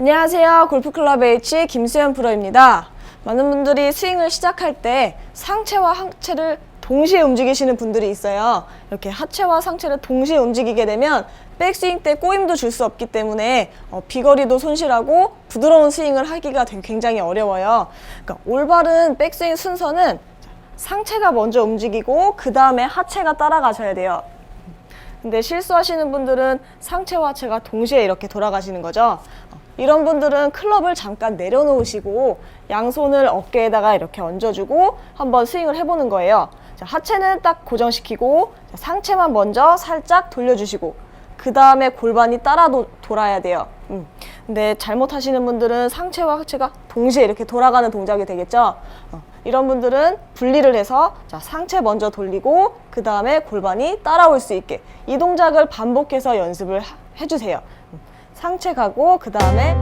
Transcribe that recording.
안녕하세요. 골프클럽 H 김수현 프로입니다. 많은 분들이 스윙을 시작할 때 상체와 하체를 동시에 움직이시는 분들이 있어요. 이렇게 하체와 상체를 동시에 움직이게 되면 백스윙 때 꼬임도 줄 수 없기 때문에 어, 비거리도 손실하고 부드러운 스윙을 하기가 되- 굉장히 어려워요. 그러니까 올바른 백스윙 순서는 상체가 먼저 움직이고 그 다음에 하체가 따라가셔야 돼요. 근데 실수하시는 분들은 상체와 하체가 동시에 이렇게 돌아가시는 거죠. 어, 이런 분들은 클럽을 잠깐 내려놓으시고 양손을 어깨에다가 이렇게 얹어주고 한번 스윙을 해보는 거예요. 자, 하체는 딱 고정시키고 자, 상체만 먼저 살짝 돌려주시고 그 다음에 골반이 따라 도, 돌아야 돼요. 음. 근데 잘못하시는 분들은 상체와 하체가 동시에 이렇게 돌아가는 동작이 되겠죠. 어, 이런 분들은 분리를 해서 자, 상체 먼저 돌리고 그 다음에 골반이 따라올 수 있게 이 동작을 반복해서 연습을 하- 해주세요. 음. 상체 가고 그 다음에